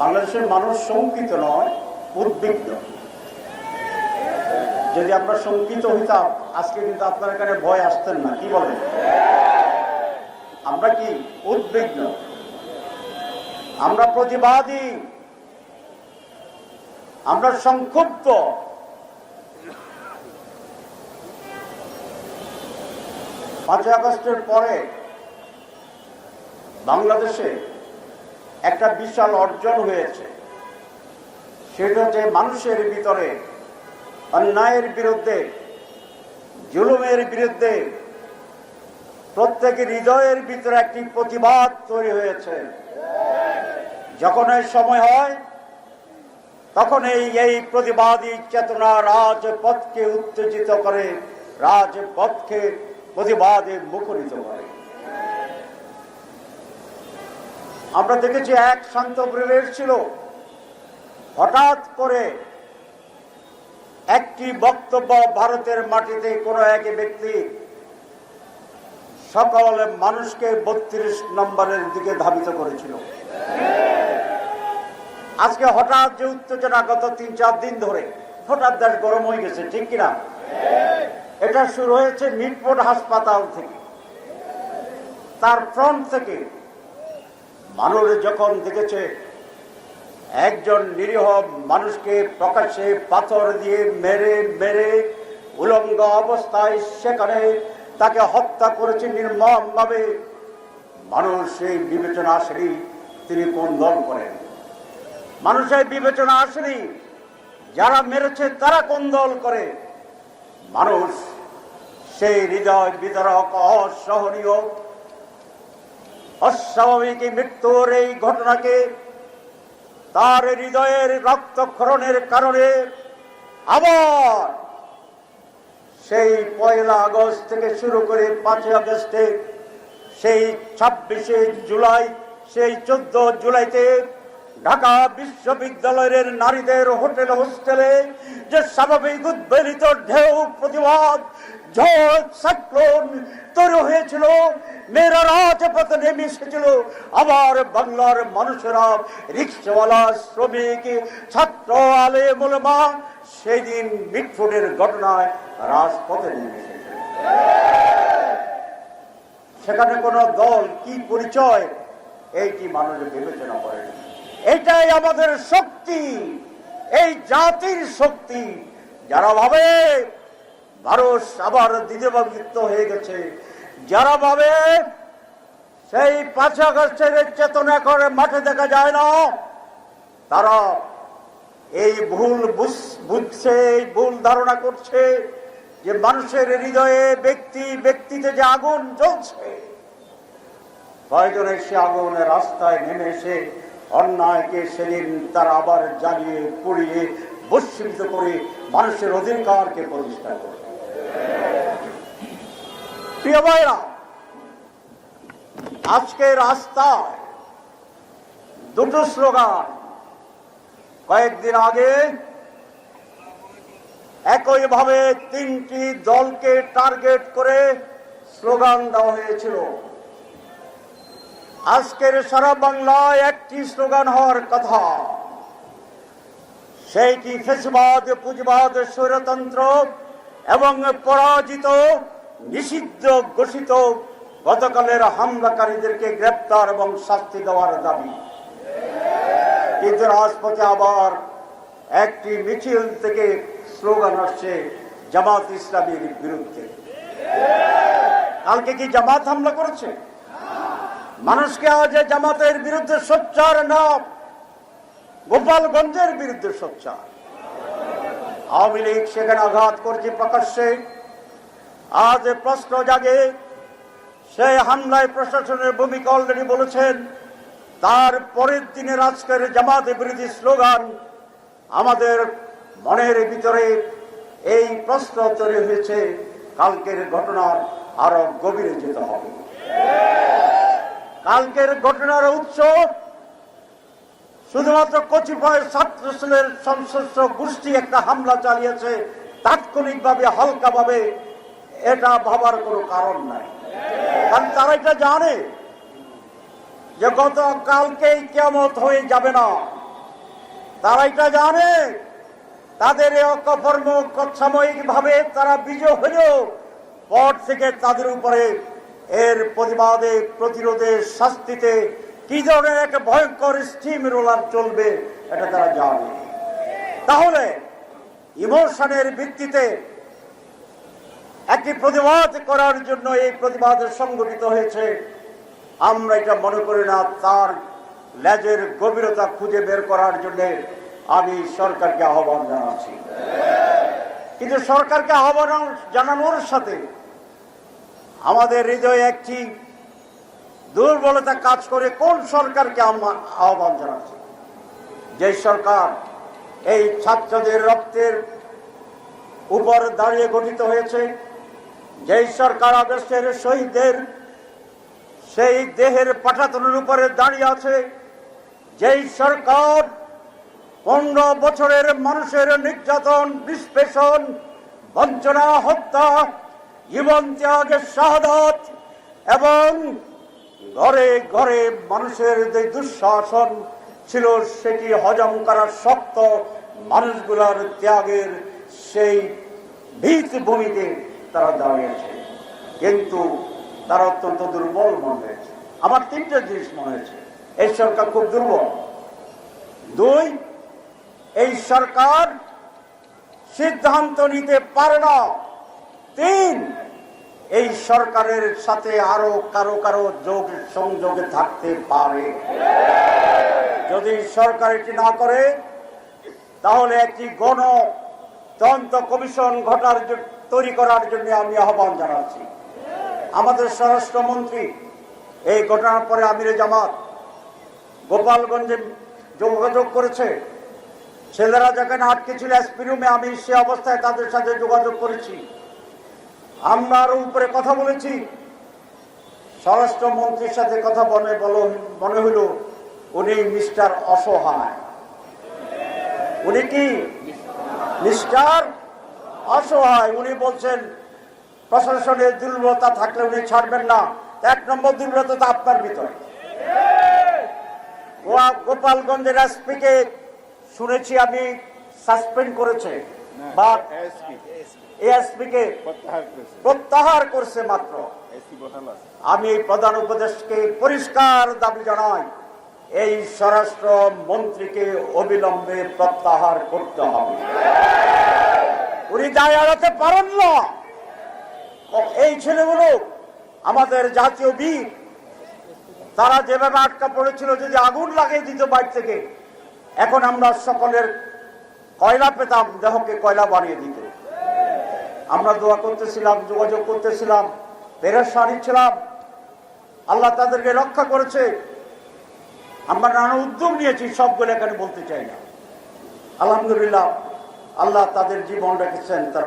বাংলাদেশের মানুষ শঙ্কিত নয়, উদ্বিগ্ন। যদি আমরা শঙ্কিত হইতাম আজকে কিন্তু আপনার এখানে ভয় আসতেন না, কি বলেন? আমরা কি উদ্বিগ্ন? আমরা প্রতিবাদী। আমরা সংক্ষুব্ধ। পাঁচই আগস্টের পরে বাংলাদেশে একটা বিশাল অর্জন হয়েছে। সেটা হচ্ছে মানুষের ভিতরে, অন্যায়ের বিরুদ্ধে, জুলুমের বিরুদ্ধে, প্রত্যেকের হৃদয়ের ভিতরে একটি প্রতিবাদ তৈরি হয়েছে। যখন এই সময় হয়, তখন এই এই প্রতিবাদী চেতনা রাজপথকে উত্তেজিত করে, রাজপথকে প্রতিবাদে মুখরিত করে। আমরা দেখেছি এক শান্ত পরিবেশ ছিল। হঠাৎ করে একটি বক্তব্য ভারতের মাটিতে কোনো এক ব্যক্তি সকল মানুষকে বত্রিশ নম্বরের দিকে ধাবিত করেছিল। আজকে হঠাৎ যে উত্তেজনা গত তিন চার দিন ধরে, হঠাৎ দেশ গরম হয়ে গেছে, ঠিক কিনা? এটা শুরু হয়েছে মিটফোর্ড হাসপাতাল থেকে। তার ফ্রন্ট থেকে মানুষ যখন দেখেছে, একজন নিরীহ মানুষকে প্রকাশ্যে পাথর দিয়ে মেরে মেরে উলঙ্গ অবস্থায় সেখানে তাকে হত্যা করেছে নির্মমভাবে, মানুষ সেই বিবেচনা আসেনি তিনি কোন দল করেন। মানুষের বিবেচনা আসেনি যারা মেরেছে তারা কোন দল করে। মানুষ সেই হৃদয় বিতরক অসহনীয় অস্বাভাবিক মৃত্যুর এই ঘটনাকে তার হৃদয়ের রক্তক্ষরণের কারণে আবার সেই পয়লা আগস্ট থেকে শুরু করে পাঁচই আগস্টে, সেই ছাব্বিশে জুলাই, সেই চোদ্দ জুলাইতে ঢাকা বিশ্ববিদ্যালয়ের নারীদের হোটেল হোস্টেলে যে স্বাভাবিক উদ্বেলিত ঢেউ প্রতিবাদ, ঝড়, সাইক্লোন তৈরি হয়েছিল, মেয়েরা রাজপথে নেমে এসেছিল আবার বাংলার মানুষেরা রিক্সাওয়ালা, শ্রমিক, ছাত্র আলে মোলমা সেই দিন মিটফুটের ঘটনায় রাজপথে নেমে সেখানে কোন দল কি পরিচয়, এইটি মানুষ বিবেচনা করে এটাই আমাদের শক্তি, এই জাতির শক্তি। যারা ভাবে ভারত আবার দ্বিতীয়ভাবিত হয়ে গেছে, যারা ভাবে সেই পাঁচ আগস্টের চেতনা করে মাঠে দেখা যায় না, তারা এই ভুল বুঝ- বুঝছে, এই ভুল ধারণা করছে যে মানুষের হৃদয়ে ব্যক্তি, ব্যক্তিতে যে আগুন জ্বলছে প্রয়োজনে সে আগুনের রাস্তায় নেমে এসে অন্যায়কে সেদিন তারা আবার জ্বালিয়ে, পুড়িয়ে বস্মীভূত করে মানুষের অধিকারকে প্রতিষ্ঠা করে। প্রিয় ভাইরা, আজকে রাস্তায় দুটো স্লোগান। কয়েকদিন আগে একইভাবে তিনটি দলকে টার্গেট করে স্লোগান দেওয়া হয়েছিল। আজকের সারা বাংলায় একটি স্লোগান হওয়ার কথা। সেইটি ফেসবাদ, পুঁজিবাদ, স্বৈরতন্ত্র এবং পরাজিত, নিষিদ্ধ, ঘোষিত গতকালের হামলাকারীদেরকে গ্রেপ্তার এবং শাস্তি দেওয়ার দাবি। কিন্তু রাজপথে আবার একটি মিছিল থেকে স্লোগান আসছে, জামাত ইসলামীর বিরুদ্ধে। কালকে কি জামাত হামলা করেছে? মানুষকে আজ জামাতের বিরুদ্ধে সোচ্চার না, গোপালগঞ্জের বিরুদ্ধে সোচ্চার। আওয়ামী লীগ সেখানে আঘাত করছে প্রকাশ্যে। আজ প্রশ্ন জাগে সেই হামলায় প্রশাসনের ভূমিকা অলরেডি বলেছেন। তার পরের দিনের আজকের জামাতে বিরোধী স্লোগান আমাদের মনের ভিতরে এই প্রশ্ন তৈরি হয়েছে, কালকের ঘটনার আরও গভীরে যেতে হবে। কালকের ঘটনার উৎস শুধুমাত্র কচিপয় ছাত্র সেলের সংশ্লিষ্ট গোষ্ঠী একটা হামলা চালিয়েছে, তাৎক্ষণিকভাবে, হালকাভাবে, এটা ভাবার কোনো কারণ নাই। কারণ তারা এটা জানে যে গত কালকেই কেমত হয়ে যাবে না। তারা এটা জানে, তাদের অকর্ম সাময়িক ভাবে তারা বিজয় হলেও পর থেকে তাদের উপরে এর প্রতিবাদে, প্রতিরোধে, শাস্তিতে কি ধরনের একটা ভয়ঙ্কর স্টিম রোলার চলবে, এটা তারা জানে। তাহলে, ইমোশনের ভিত্তিতে একটি প্রতিবাদ করার জন্য এই প্রতিবাদ সংগঠিত হয়েছে। আমরা এটা মনে করি না, তার লেজের গভীরতা খুঁজে বের করার জন্য আমি সরকারকে আহ্বান জানাচ্ছি। কিন্তু সরকারকে আহ্বান জানানোর সাথে আমাদের হৃদয়ে একটি দুর্বলতা কাজ করে কোন সরকারকে আহ্বান জানাচ্ছি? যে সরকার এই ছাত্রদের রক্তের উপর দাঁড়িয়ে গঠিত হয়েছে, যেই সরকার আদেশের শহীদদের সেই দেহের পাঠাতনের উপরে দাঁড়িয়ে আছে, যেই সরকার পনেরো বছরের মানুষের নির্যাতন বিশ্লেষণ বঞ্চনা, হত্যা জীবন ত্যাগের শাহাদত এবং ঘরে ঘরে মানুষের যে দুঃশাসন ছিল, সেটি হজম করার শক্ত মানুষগুলার ত্যাগের সেই ভিত ভূমিতে তারা দাঁড়িয়েছে। কিন্তু তারা অত্যন্ত দুর্বল মনে হয়েছে। আমার তিনটে জিনিস মনে হয়েছে। এই সরকার খুব দুর্বল। দুই, এই সরকার সিদ্ধান্ত নিতে পারে না। তিন এই সরকারের সাথে আরও কারও কারও যোগ, সংযোগে থাকতে পারে। যদি সরকার এটি না করে, তাহলে একটি গণ তদন্ত কমিশন ঘটার তৈরি করার জন্য আমি আহ্বান জানাচ্ছি। আমাদের স্বরাষ্ট্রমন্ত্রী, এই ঘটনার পরে আমিরে জামাত গোপালগঞ্জে যোগাযোগ করেছে। ছেলেরা যেখানে আটকে ছিল এসপি রুমে আমি সে অবস্থায় তাদের সাথে যোগাযোগ করেছি। আমরা আরও উপরে কথা বলেছি। স্বরাষ্ট্রমন্ত্রীর সাথে কথা বলে বলো মনে হলো উনি মিস্টার অসহায়। উনি কি মিস্টার অসহায়? উনি বলছেন, প্রশাসনের দুর্বলতা থাকলে উনি ছাড়বেন না। এক নম্বর দুর্বলতা আপনার ভিতরে। গোপালগঞ্জের এসপিকে শুনেছি আমি সাসপেন্ড করেছে। বা প্রত্যাহার করছে। মাত্র। আমি প্রধান উপদেশকে পরিষ্কার দাবি জানাই এই স্বরাষ্ট্র মন্ত্রীকে অবিলম্বে প্রত্যাহার করতে হবে। উনি দায় এড়াতে পারেন না। এই ছেলেগুলো আমাদের জাতীয় বীর তারা যেভাবে আটকা পড়েছিল যদি আগুন লাগিয়ে দিত বাইর থেকে এখন আমরা সকলের কয়লা পেতাম, দেহকে কয়লা বানিয়ে দিত। আমরা দোয়া করতেছিলাম, যোগাযোগ করতেছিলাম ছিলাম। আল্লাহ তাদেরকে রক্ষা করেছে। আমরা নানা উদ্যোগ নিয়েছি, সবগুলো এখানে বলতে চাই না। আলহামদুলিল্লাহ, আল্লাহ তাদের জীবন রেখেছেন, তার